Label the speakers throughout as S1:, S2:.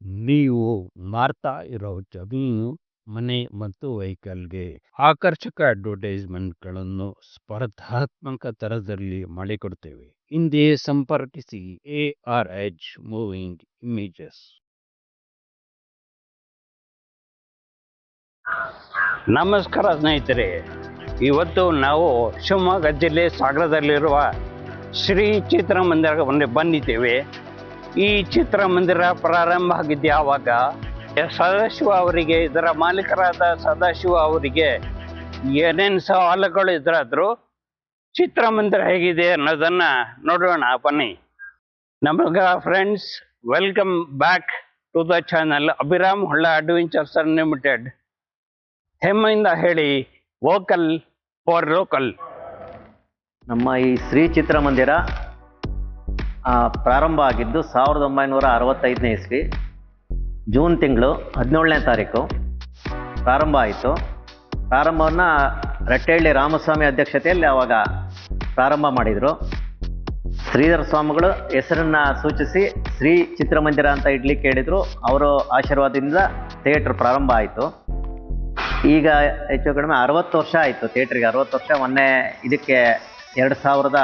S1: ನೀವು ಮಾರ್ತಾ ಇರೋ ಜಮೀನು ಮನೆ ಮತ್ತು ವೆಹಿಕಲ್ಗೆ. ಆಕರ್ಷಕ ಅಡ್ವರ್ಟೈಸ್ಮೆಂಟ್ಗಳನ್ನು ಸ್ಪರ್ಧಾತ್ಮಕ ತರದಲ್ಲಿ ಮಾಡಿಕೊಡ್ತೇವೆ. ಹಿಂದೆ ಸಂಪರ್ಕಿಸಿ A R H moving images. ನಮಸ್ಕಾರ ಸ್ನೇಹಿತರೆ. ಇವತ್ತು ನಾವು ಶಿವಮೊಗ್ಗ ಜಿಲ್ಲೆ ಸಾಗರದಲ್ಲಿರುವ ಶ್ರೀ ಚಿತ್ರಮಂದಿರ ಬಂದು ಬಂದಿದ್ದೇವೆ. ಈ ಚಿತ್ರಮಂದಿರ ಪ್ರಾರಂಭ ಆಗಿದ್ದ ಯಾವಾಗ ಸದಾಶಿವ ಅವರಿಗೆ, ಇದರ ಮಾಲೀಕರಾದ ಸದಾಶಿವ ಅವರಿಗೆ ಏನೇನು ಸವಾಲುಗಳು ಇದ್ರಾದ್ರು ಚಿತ್ರಮಂದಿರ ಹೇಗಿದೆ ಅನ್ನೋದನ್ನ ನೋಡೋಣ, ಬನ್ನಿ. ನಮಗ friends welcome back to the channel Abhiram Holla adventures unlimited ಹೆಮ್ಮೆಯಿಂದ ಹೇಳಿ ವೋಕಲ್ ಫಾರ್ ಲೋಕಲ್
S2: ನಮ್ಮ ಈ ಶ್ರೀ ಚಿತ್ರಮಂದಿರ ಪ್ರಾರಂಭ ಆಗಿದ್ದು ಸಾವಿರದ ಒಂಬೈನೂರ ಅರವತ್ತೈದನೇ ಇಸ್ವಿ. ಜೂನ್ ತಿಂಗಳು ಹದಿನೇಳನೇ ತಾರೀಕು. ಪ್ರಾರಂಭ ಆಯಿತು. ಪ್ರಾರಂಭವನ್ನು ರಟ್ಟೆಹಳ್ಳಿ ರಾಮಸ್ವಾಮಿ ಅಧ್ಯಕ್ಷತೆಯಲ್ಲಿ ಆವಾಗ ಪ್ರಾರಂಭ ಮಾಡಿದರು. ಶ್ರೀಧರ ಸ್ವಾಮಿಗಳು ಹೆಸರನ್ನ ಸೂಚಿಸಿ ಶ್ರೀ ಚಿತ್ರಮಂದಿರ ಅಂತ ಇಡ್ಲಿಕ್ಕೆ ಹೇಳಿದರು. ಅವರ ಆಶೀರ್ವಾದದಿಂದ ಥಿಯೇಟ್ರ್ ಪ್ರಾರಂಭ ಆಯಿತು. ಈಗ ಹೆಚ್ಚು ಕಡಿಮೆ ಅರವತ್ತು ವರ್ಷ ಆಯಿತು. ಥಿಯೇಟ್ರಿಗೆ ಅರವತ್ತು ವರ್ಷ ಮೊನ್ನೆ ಇದಕ್ಕೆ ಎರಡು ಸಾವಿರದ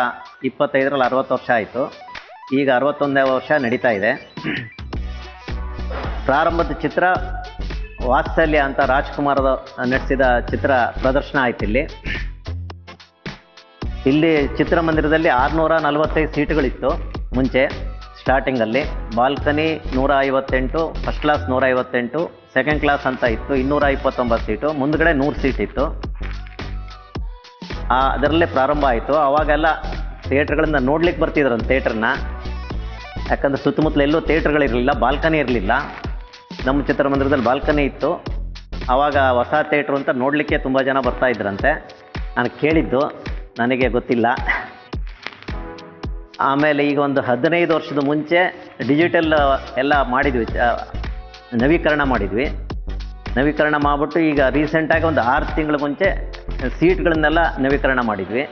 S2: ಇಪ್ಪತ್ತೈದರಲ್ಲಿ ಅರವತ್ತು ವರ್ಷ ಆಯಿತು. ಈಗ ಅರವತ್ತೊಂದನೇ ವರ್ಷ ನಡೀತಾ ಇದೆ. ಪ್ರಾರಂಭದ ಚಿತ್ರ ವಾತ್ಸಲ್ಯ ಅಂತ ರಾಜ್ಕುಮಾರ್ ನಡೆಸಿದ ಚಿತ್ರ ಪ್ರದರ್ಶನ ಆಯ್ತು ಇಲ್ಲಿ. ಇಲ್ಲಿ ಚಿತ್ರಮಂದಿರದಲ್ಲಿ ಆರುನೂರ ನಲವತ್ತೈದು ಸೀಟುಗಳಿತ್ತು ಮುಂಚೆ ಸ್ಟಾರ್ಟಿಂಗಲ್ಲಿ. ಬಾಲ್ಕನಿ ನೂರ ಐವತ್ತೆಂಟು ಫಸ್ಟ್ ಕ್ಲಾಸ್ ನೂರ ಐವತ್ತೆಂಟು ಸೆಕೆಂಡ್ ಕ್ಲಾಸ್ ಅಂತ ಇತ್ತು ಇನ್ನೂರ ಇಪ್ಪತ್ತೊಂಬತ್ತು ಸೀಟು, ಮುಂದ್ಗಡೆ ನೂರು ಸೀಟ್ ಇತ್ತು. ಅದರಲ್ಲೇ ಪ್ರಾರಂಭ ಆಯಿತು. ಅವಾಗೆಲ್ಲ ಥಿಯೇಟ್ರ್ಗಳಿಂದ ನೋಡ್ಲಿಕ್ಕೆ ಬರ್ತಿದ್ರು ಥಿಯೇಟ್ರನ್ನ ಯಾಕಂದ್ರೆ ಸುತ್ತಮುತ್ತಲ ಎಲ್ಲೂ ಥಿಯೇಟ್ರ್ಗಳಿರಲಿಲ್ಲ ಬಾಲ್ಕನಿ ಇರಲಿಲ್ಲ. ನಮ್ಮ ಚಿತ್ರಮಂದಿರದಲ್ಲಿ ಬಾಲ್ಕನಿ ಇತ್ತು. ಆವಾಗ ಹೊಸ ಥಿಯೇಟ್ರು ಅಂತ ನೋಡಲಿಕ್ಕೆ ತುಂಬ ಜನ ಬರ್ತಾ ಇದ್ರಂತೆ. ನಾನು ಕೇಳಿದ್ದು, ನನಗೆ ಗೊತ್ತಿಲ್ಲ. ಆಮೇಲೆ ಈಗ ಒಂದು ಹದಿನೈದು ವರ್ಷದ ಮುಂಚೆ ಡಿಜಿಟಲ್ ಎಲ್ಲ ಮಾಡಿದ್ವಿ ನವೀಕರಣ ಮಾಡಿದ್ವಿ. ನವೀಕರಣ ಮಾಡಿಬಿಟ್ಟು ಈಗ ರೀಸೆಂಟಾಗಿ ಒಂದು ಆರು ತಿಂಗಳ ಮುಂಚೆ ಸೀಟ್ಗಳನ್ನೆಲ್ಲ ನವೀಕರಣ ಮಾಡಿದ್ವಿ.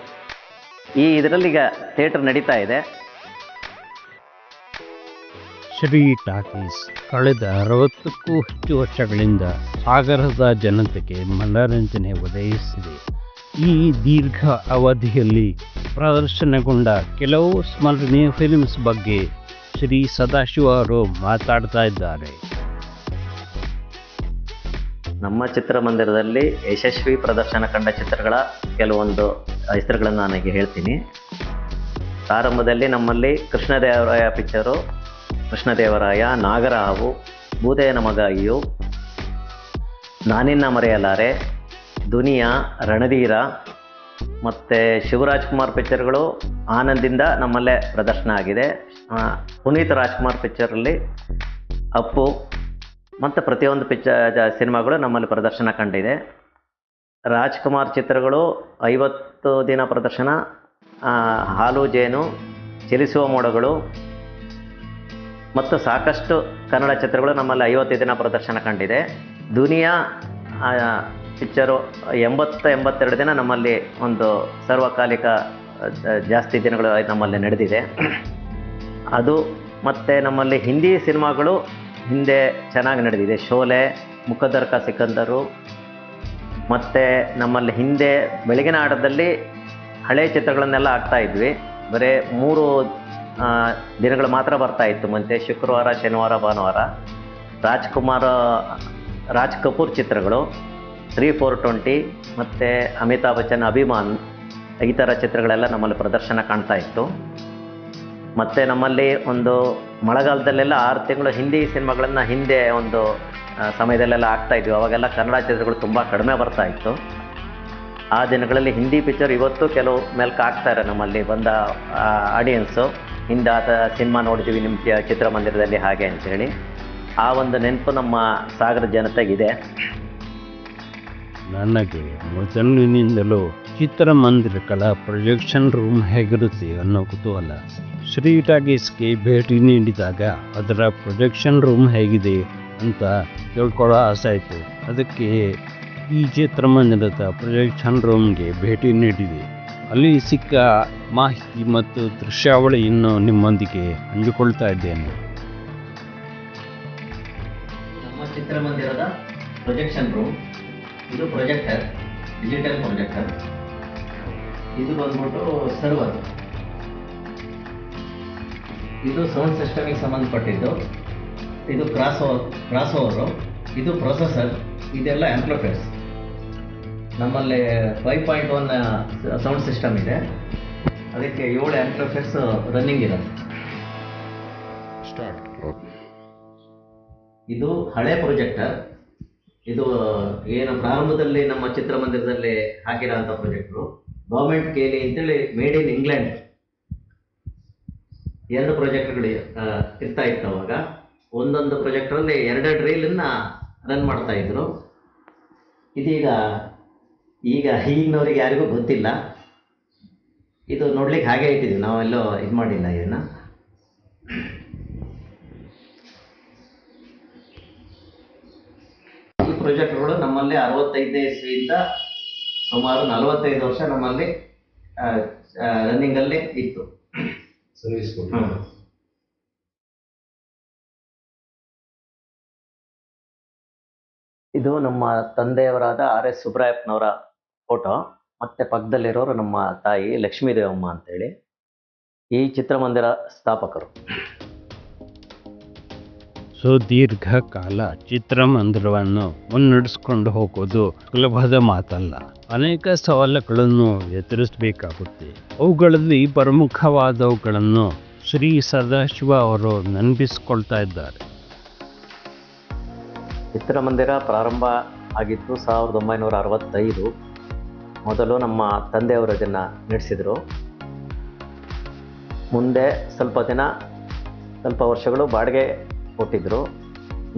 S2: ಈ ಇದರಲ್ಲಿ ಈಗ ಥಿಯೇಟ್ರ್ ನಡೀತಾ ಇದೆ.
S1: ಶ್ರೀ ಟಾಕೀಸ್. ಕಳೆದ ಅರವತ್ತಕ್ಕೂ ಹೆಚ್ಚು ವರ್ಷಗಳಿಂದ ಸಾಗರದ ಜನತೆಗೆ ಮನರಂಜನೆ ಒದಗಿಸಿದೆ. ಈ ದೀರ್ಘ ಅವಧಿಯಲ್ಲಿ ಪ್ರದರ್ಶನಗೊಂಡ ಕೆಲವು ಸ್ಮರಣೀಯ ಫಿಲ್ಮ್ಸ್ ಬಗ್ಗೆ ಶ್ರೀ ಸದಾಶಿವ ಅವರು ಮಾತಾಡ್ತಾ ಇದ್ದಾರೆ.
S2: ನಮ್ಮ ಚಿತ್ರಮಂದಿರದಲ್ಲಿ ಯಶಸ್ವಿ ಪ್ರದರ್ಶನ ಕಂಡ ಚಿತ್ರಗಳ ಕೆಲವೊಂದು ಹೆಸರುಗಳನ್ನು ನನಗೆ ಹೇಳ್ತೀನಿ. ಪ್ರಾರಂಭದಲ್ಲಿ ನಮ್ಮಲ್ಲಿ ಕೃಷ್ಣದೇವರಾಯ ಪಿಕ್ಚರು ಕೃಷ್ಣದೇವರಾಯ, ನಾಗರಹಾವು ಮಗ ಅಯ್ಯು ನಾನಿನ್ನ ಮರೆಯಲಾರೆ, ದುನಿಯಾ, ರಣಧೀರ ಮತ್ತು ಶಿವರಾಜ್ ಕುಮಾರ್ ಪಿಕ್ಚರ್ಗಳು ಆನಂದಿಂದ ನಮ್ಮಲ್ಲೇ ಪ್ರದರ್ಶನ ಆಗಿದೆ. ಪುನೀತ್ ರಾಜ್ಕುಮಾರ್ ಪಿಕ್ಚರಲ್ಲಿ ಅಪ್ಪು ಮತ್ತು ಪ್ರತಿಯೊಂದು ಪಿಕ್ಚರ್ ಸಿನಿಮಾಗಳು ನಮ್ಮಲ್ಲಿ ಪ್ರದರ್ಶನ ಕಂಡಿದೆ. ರಾಜ್ಕುಮಾರ್ ಚಿತ್ರಗಳು ಐವತ್ತು ದಿನ ಪ್ರದರ್ಶನ ಹಾಲು ಜೇನು, ಚಲಿಸುವ ಮೋಡಗಳು ಮತ್ತು ಸಾಕಷ್ಟು ಕನ್ನಡ ಚಿತ್ರಗಳು ನಮ್ಮಲ್ಲಿ ಐವತ್ತು ದಿನ ಪ್ರದರ್ಶನ ಕಂಡಿದೆ. ದುನಿಯಾ ಪಿಕ್ಚರು ಎಂಬತ್ತು ಎಂಬತ್ತೆರಡು ದಿನ ನಮ್ಮಲ್ಲಿ ಒಂದು ಸರ್ವಕಾಲಿಕ ಜಾಸ್ತಿ ದಿನಗಳು ನಮ್ಮಲ್ಲಿ ನಡೆದಿದೆ. ಅದು ಮತ್ತು ನಮ್ಮಲ್ಲಿ ಹಿಂದಿ ಸಿನಿಮಾಗಳು ಹಿಂದೆ ಚೆನ್ನಾಗಿ ನಡೆದಿದೆ. ಶೋಲೆ ಮುಖದರ್ಕ ಸಿಕಂದರು, ಮತ್ತು ನಮ್ಮಲ್ಲಿ ಹಿಂದೆ, ಬೆಳಗಿನ ಆಟದಲ್ಲಿ ಹಳೆ ಚಿತ್ರಗಳನ್ನೆಲ್ಲ ಹಾಕ್ತಾ ಇದ್ವಿ. ಬರೀ ಮೂರು ದಿನಗಳು ಮಾತ್ರ ಬರ್ತಾ ಇತ್ತು. ಮುಂಚೆ ಶುಕ್ರವಾರ, ಶನಿವಾರ, ಭಾನುವಾರ ರಾಜ್ಕುಮಾರ್, ರಾಜ್ ಕಪೂರ್ ಚಿತ್ರಗಳು, ತ್ರೀ ಫೋರ್ ಟ್ವೆಂಟಿ ಮತ್ತು ಅಮಿತಾಬ್ ಬಚ್ಚನ್ ಅಭಿಮಾನ್ ಈ ಥರ ಚಿತ್ರಗಳೆಲ್ಲ ನಮ್ಮಲ್ಲಿ ಪ್ರದರ್ಶನ ಕಾಣ್ತಾ ಇತ್ತು. ಮತ್ತು ನಮ್ಮಲ್ಲಿ ಒಂದು ಮಳೆಗಾಲದಲ್ಲೆಲ್ಲ ಆರು ತಿಂಗಳು ಹಿಂದಿ ಸಿನಿಮಾಗಳನ್ನು ಹಿಂದೆ ಒಂದು ಸಮಯದಲ್ಲೆಲ್ಲ ಆಗ್ತಾ ಇದ್ವಿ. ಅವಾಗೆಲ್ಲ ಕನ್ನಡ ಚಿತ್ರಗಳು ತುಂಬ ಕಡಿಮೆ ಬರ್ತಾ ಇತ್ತು. ಆ ದಿನಗಳಲ್ಲಿ ಹಿಂದಿ ಪಿಕ್ಚರ್ ಇವತ್ತು ಕೆಲವು ಮೆಲ್ಕು ಆಗ್ತಾರೆ ನಮ್ಮಲ್ಲಿ ಬಂದ ಆಡಿಯನ್ಸು ಹಿಂದೆ ಆತ ಸಿನಿಮಾ ನೋಡಿದ್ವಿ ನಿಮ್ಮ ಚಿತ್ರಮಂದಿರದಲ್ಲಿ ಹಾಗೆ ಅಂತೇಳಿ ಆ ಒಂದು ನೆನಪು ನಮ್ಮ ಸಾಗರ ಜನತೆಗಿದೆ
S1: ನನಗೆ ಮೊದಲಿನಿಂದಲೂ ಕಲಾ ಪ್ರೊಜೆಕ್ಷನ್ ರೂಮ್ ಹೇಗಿರುತ್ತೆ ಅನ್ನೋ ಕುತೂಹಲ ಶ್ರೀ ಟಾಗೀಸ್ಗೆ ಭೇಟಿ ನೀಡಿದಾಗ ಅದರ ಪ್ರೊಜೆಕ್ಷನ್ ರೂಮ್ ಹೇಗಿದೆ ಅಂತ ತಿಳ್ಕೊಳ್ಳೋ ಆಸೆ ಆಯಿತು. ಅದಕ್ಕೆ ಈ ಚಿತ್ರಮಂದಿರದ ಪ್ರೊಜೆಕ್ಷನ್ ರೂಮ್ಗೆ ಭೇಟಿ ನೀಡಿದೆ. ಅಲ್ಲಿ ಸಿಕ್ಕ ಮಾಹಿತಿ ಮತ್ತು ದೃಶ್ಯಾವಳಿಯನ್ನು ನಿಮ್ಮೊಂದಿಗೆ ಹಂಚಿಕೊಳ್ತಾ ಇದ್ದೇನೆ.
S2: ಚಿತ್ರಮಂದಿರದ ಪ್ರೊಜೆಕ್ಷನ್ ರೂಮ್ ಇದು ಪ್ರೊಜೆಕ್ಟರ್ ಡಿಜಿಟಲ್ ಪ್ರೊಜೆಕ್ಟರ್ ಇದು ಬಂದ್ಬಿಟ್ಟು ಸರ್ವರ್ ಇದು ಸೌಂಡ್ ಸಿಸ್ಟಮಿಗೆ ಸಂಬಂಧಪಟ್ಟಿದ್ದು. ಇದು ಕ್ರಾಸ್ ಓವರ್ ಕ್ರಾಸ್ ಓವರು ಇದು ಪ್ರೊಸೆಸರ್ ಇದೆಲ್ಲ ಆಂಪ್ಲಿಫೈರ್ಸ್ ನಮ್ಮಲ್ಲಿ five point one sound system ಇದೆ. ಅದಕ್ಕೆ ಏಳು ಆಂಪ್ಲಿಫೈರ್ಸ್ ರನ್ನಿಂಗ್ ಇರುತ್ತೆ. ಇದು ಹಳೆ ಪ್ರೊಜೆಕ್ಟರ್ ಇದು ಏನು ಪ್ರಾರಂಭದಲ್ಲಿ ನಮ್ಮ ಚಿತ್ರಮಂದಿರದಲ್ಲಿ ಹಾಕಿರೋಂಥ ಪ್ರೊಜೆಕ್ಟ್ರು ಗೌರ್ಮೆಂಟ್ ಕೇಲಿ ಅಂತೇಳಿ ಮೇಡ್ ಇನ್ ಇಂಗ್ಲೆಂಡ್ ಎರಡು ಪ್ರಾಜೆಕ್ಟ್ಗಳು ಇರ್ತಾ ಇತ್ತು ಅವಾಗ. ಒಂದೊಂದು ಪ್ರಾಜೆಕ್ಟ್ರಲ್ಲಿ ಎರಡೆರಡು ರೀಲನ್ನ ರನ್ ಮಾಡ್ತಾ ಇದ್ರು. ಇದೀಗ ಈಗ ಈಗಿನವ್ರಿಗೆ ಯಾರಿಗೂ ಗೊತ್ತಿಲ್ಲ. ಇದು ನೋಡ್ಲಿಕ್ಕೆ ಹಾಗೆ ಇಟ್ಟಿದ್ದೀವಿ. ನಾವೆಲ್ಲೋ ಇದು ಮಾಡಿಲ್ಲ ಇದನ್ನ. ಈ ಪ್ರೊಜೆಕ್ಟ್ಗಳು ನಮ್ಮಲ್ಲಿ ಅರವತ್ತೈದನೇ ಇಸ್ವಿಯಿಂದ ಸುಮಾರು ನಲವತ್ತೈದು ವರ್ಷ ನಮ್ಮಲ್ಲಿ ರನ್ನಿಂಗಲ್ಲಿ ಇತ್ತು.
S3: ಸರ್ವಿಸ್.
S2: ಇದು ನಮ್ಮ ತಂದೆಯವರಾದ ಆರ್ ಎಸ್ ಸುಬ್ರಾಯಪ್ಪನವರ ಫೋಟೋ. ಮತ್ತೆ ಪಕ್ಕದಲ್ಲಿರೋರು ನಮ್ಮ ತಾಯಿ ಲಕ್ಷ್ಮೀದೇವಮ್ಮ ಅಂತೇಳಿ. ಈ ಚಿತ್ರಮಂದಿರ ಸ್ಥಾಪಕರು.
S1: ಸುದೀರ್ಘ ಕಾಲ ಚಿತ್ರಮಂದಿರವನ್ನು ಮುನ್ನಡೆಸ್ಕೊಂಡು ಹೋಗೋದು ಸುಲಭದ ಮಾತಲ್ಲ. ಅನೇಕ ಸವಾಲುಗಳನ್ನು ಎದುರಿಸಬೇಕಾಗುತ್ತೆ. ಅವುಗಳಲ್ಲಿ ಪ್ರಮುಖವಾದವುಗಳನ್ನು ಶ್ರೀ ಸದಾಶಿವ ಅವರು ನೆನಪಿಸಿಕೊಳ್ತಾ ಇದ್ದಾರೆ.
S2: ಚಿತ್ರಮಂದಿರ ಪ್ರಾರಂಭ ಆಗಿತ್ತು ಸಾವಿರದ ಒಂಬೈನೂರ ಅರವತ್ತೈದು. ಮೊದಲು ನಮ್ಮ ತಂದೆಯವರು ಅದನ್ನು ನಡೆಸಿದರು. ಮುಂದೆ ಸ್ವಲ್ಪ ದಿನ, ಸ್ವಲ್ಪ ವರ್ಷಗಳು ಬಾಡಿಗೆ ಕೊಟ್ಟಿದ್ದರು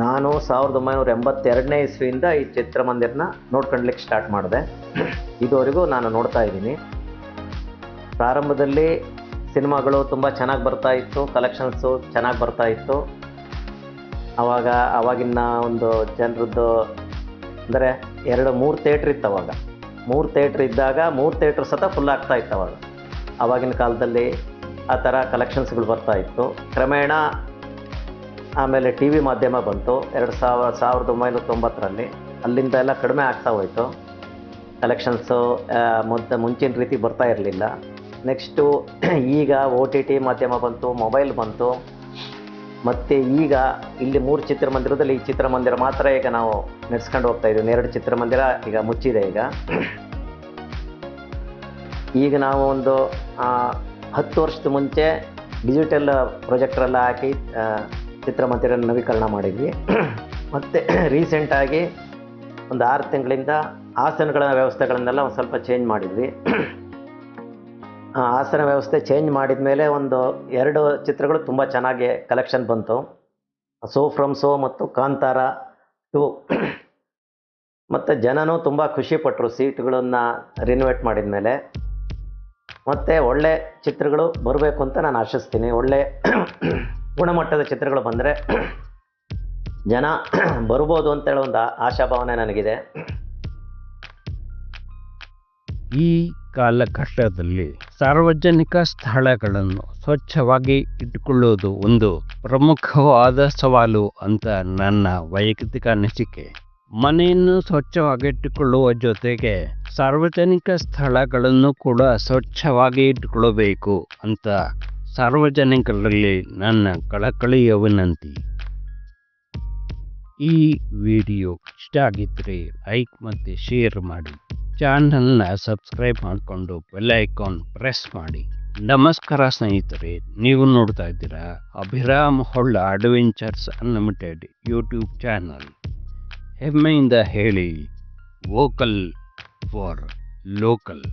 S2: ನಾನು ಸಾವಿರದ ಒಂಬೈನೂರ ಎಂಬತ್ತೆರಡನೇ ಇಸ್ವಿಯಿಂದ ಈ ಚಿತ್ರಮಂದಿರನ ನೋಡ್ಕೊಳ್ಲಿಕ್ಕೆ ಸ್ಟಾರ್ಟ್ ಮಾಡಿದೆ. ಇದುವರೆಗೂ ನಾನು ನೋಡ್ತಾ ಇದ್ದೀನಿ. ಪ್ರಾರಂಭದಲ್ಲಿ ಸಿನಿಮಾಗಳು ತುಂಬ ಚೆನ್ನಾಗಿ ಬರ್ತಾ ಇತ್ತು ಕಲೆಕ್ಷನ್ಸು ಚೆನ್ನಾಗಿ ಬರ್ತಾ ಇತ್ತು. ಆವಾಗ ಆವಾಗಿನ ಒಂದು ಜನರದ್ದು, ಅಂದರೆ ಎರಡು ಮೂರು ಥಿಯೇಟ್ರ್ ಇತ್ತು ಅವಾಗ. ಮೂರು ಥಿಯೇಟ್ರ್ ಇದ್ದಾಗ ಮೂರು ಥಿಯೇಟ್ರ್ ಸತ ಫುಲ್ ಆಗ್ತಾ ಇತ್ತು ಅವಾಗ. ಆವಾಗಿನ ಕಾಲದಲ್ಲಿ ಆ ಥರ ಕಲೆಕ್ಷನ್ಸ್ಗಳು ಬರ್ತಾ ಇತ್ತು. ಕ್ರಮೇಣ ಆಮೇಲೆ ಟಿ ವಿ ಮಾಧ್ಯಮ ಬಂತು. ಎರಡು ಸಾವಿರ, ಸಾವಿರದ ಒಂಬೈನೂರ ತೊಂಬತ್ತರಲ್ಲಿ ಅಲ್ಲಿಂದ ಎಲ್ಲ ಕಡಿಮೆ ಆಗ್ತಾ ಹೋಯಿತು. ಕಲೆಕ್ಷನ್ಸು ಮೊದಲ ಮುಂಚಿನ ರೀತಿ ಬರ್ತಾ ಇರಲಿಲ್ಲ. ನೆಕ್ಸ್ಟು ಈಗ ಓ ಟಿ ಟಿ ಮಾಧ್ಯಮ ಬಂತು ಮೊಬೈಲ್ ಬಂತು. ಮತ್ತು ಈಗ ಇಲ್ಲಿ ಮೂರು ಚಿತ್ರಮಂದಿರದಲ್ಲಿ ಈ ಚಿತ್ರಮಂದಿರ ಮಾತ್ರ ಈಗ ನಾವು ನಡೆಸ್ಕೊಂಡು ಹೋಗ್ತಾ ಇದ್ದೀವಿ. ಎರಡು ಚಿತ್ರಮಂದಿರ ಈಗ ಮುಚ್ಚಿದೆ ಈಗ. ಈಗ ನಾವು ಒಂದು ಹತ್ತು ವರ್ಷದ ಮುಂಚೆ ಡಿಜಿಟಲ್ ಪ್ರೊಜೆಕ್ಟ್ರೆಲ್ಲ ಹಾಕಿ ಚಿತ್ರಮಂದಿರ ನವೀಕರಣ ಮಾಡಿದ್ವಿ. ಮತ್ತು ರೀಸೆಂಟಾಗಿ ಒಂದು ಆರು ತಿಂಗಳಿಂದ ಆಸನಗಳ ವ್ಯವಸ್ಥೆಗಳನ್ನೆಲ್ಲ ಒಂದು ಸ್ವಲ್ಪ ಚೇಂಜ್ ಮಾಡಿದ್ವಿ. ಆಸನ ವ್ಯವಸ್ಥೆ ಚೇಂಜ್ ಮಾಡಿದ ಮೇಲೆ ಒಂದು ಎರಡು ಚಿತ್ರಗಳು ತುಂಬ ಚೆನ್ನಾಗಿ ಕಲೆಕ್ಷನ್ ಬಂತು. ಸೋ ಫ್ರಮ್ ಸೋ ಮತ್ತು ಕಾಂತಾರ ಟು. ಮತ್ತು ಜನನೂ ತುಂಬ ಖುಷಿಪಟ್ಟರು ಸೀಟ್ಗಳನ್ನು ರಿನೋವೇಟ್ ಮಾಡಿದ ಮೇಲೆ. ಮತ್ತು ಒಳ್ಳೆ ಚಿತ್ರಗಳು ಬರಬೇಕು ಅಂತ ನಾನು ಆಶಿಸ್ತೀನಿ. ಒಳ್ಳೆ ಗುಣಮಟ್ಟದ ಚಿತ್ರಗಳು ಬಂದರೆ ಜನ ಬರ್ಬೋದು ಅಂತೇಳಿ ಒಂದು ಆಶಾಭಾವನೆ ನನಗಿದೆ.
S1: ಈ ಕಾಲಘಟ್ಟದಲ್ಲಿ ಸಾರ್ವಜನಿಕ ಸ್ಥಳಗಳನ್ನು ಸ್ವಚ್ಛವಾಗಿ ಇಟ್ಟುಕೊಳ್ಳುವುದು ಒಂದು ಪ್ರಮುಖವಾದ ಸವಾಲು ಅಂತ ನನ್ನ ವೈಯಕ್ತಿಕ ಅನಿಸಿಕೆ. ಮನೆಯನ್ನು ಸ್ವಚ್ಛವಾಗಿಟ್ಟುಕೊಳ್ಳುವ ಜೊತೆಗೆ ಸಾರ್ವಜನಿಕ ಸ್ಥಳಗಳನ್ನು ಕೂಡ ಸ್ವಚ್ಛವಾಗಿ ಇಟ್ಟುಕೊಳ್ಳಬೇಕು ಅಂತ ಸಾರ್ವಜನಿಕರಲ್ಲಿ ನನ್ನ ಕಳಕಳಿಯ ವಿನಂತಿ. ಈ ವಿಡಿಯೋ ಇಷ್ಟ ಆಗಿದ್ದರೆ ಲೈಕ್ ಮತ್ತು ಶೇರ್ ಮಾಡಿ. ಚಾನಲ್ನ ಸಬ್ಸ್ಕ್ರೈಬ್ ಮಾಡಿಕೊಂಡು ಬೆಲ್ ಐಕಾನ್ ಪ್ರೆಸ್ ಮಾಡಿ. ನಮಸ್ಕಾರ ಸ್ನೇಹಿತರೆ, ನೀವು ನೋಡ್ತಾ ಇದ್ದೀರಾ Abhiram Holla adventures unlimited YouTube channel. ಹೆಮ್ಮೆಯಿಂದ ಹೇಳಿ ವೋಕಲ್ ಫಾರ್ ಲೋಕಲ್